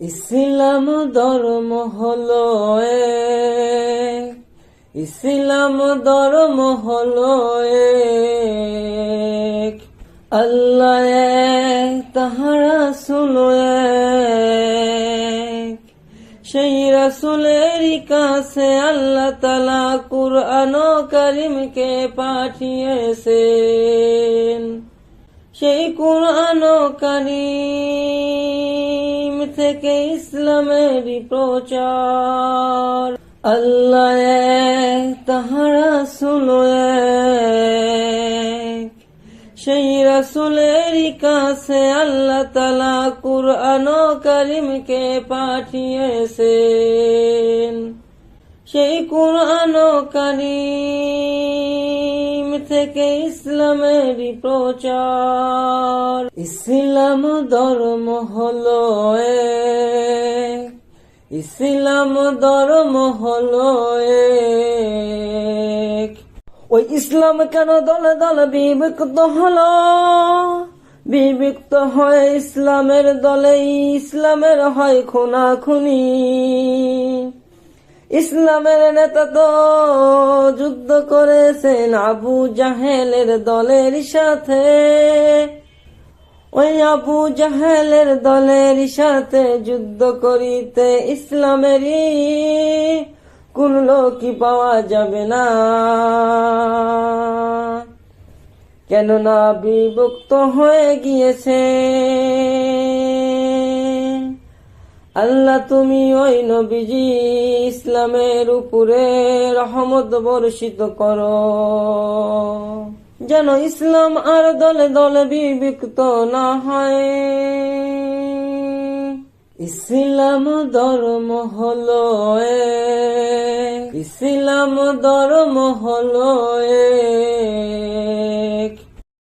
ইসলাম ধর্ম হলো ইসলাম ধর্ম হলো আল্লাহ তাহারা শুনো সেই রাসুলের কাছে আল্লাহ তালা কুরআন করিমকে পাঠিয়েছেন। সেই কুরআন কারিম থেকে ইসলামের প্রচার। আল্লাহ এক, তাহারা শুনো সেই রাসুলের কাছে আল্লাহ তালা কুরআন করিমকে পাঠিয়েছেন। সেই কুরআন কারিম থেকে ইসলামের প্রচার ইসলাম ধর্ম হলো ইসলাম ধর্ম হলো ওই ইসলাম কেন দলে দলে বিভক্ত হলো? বিভক্ত হয় ইসলামের দলে, ইসলামের হয় খুনা খুনি ইসলামের নেতা তো যুদ্ধ করেছেন আবু জাহেলের দলের সাথে। ওই আবু জাহেলের দলের সাথে যুদ্ধ করিতে ইসলামেরই কোন লোকই পাওয়া যাবে না। কেননা বিভক্ত হয়ে গিয়েছে। আল্লাহ, তুমি ওই নবীজি ইসলামের উপরে রহমত বর্ষিত করো। যেন ইসলাম আর দলে দলে বিভক্ত না হয়। ইসলাম ধর্ম হলো ইসলাম ধর্ম হলো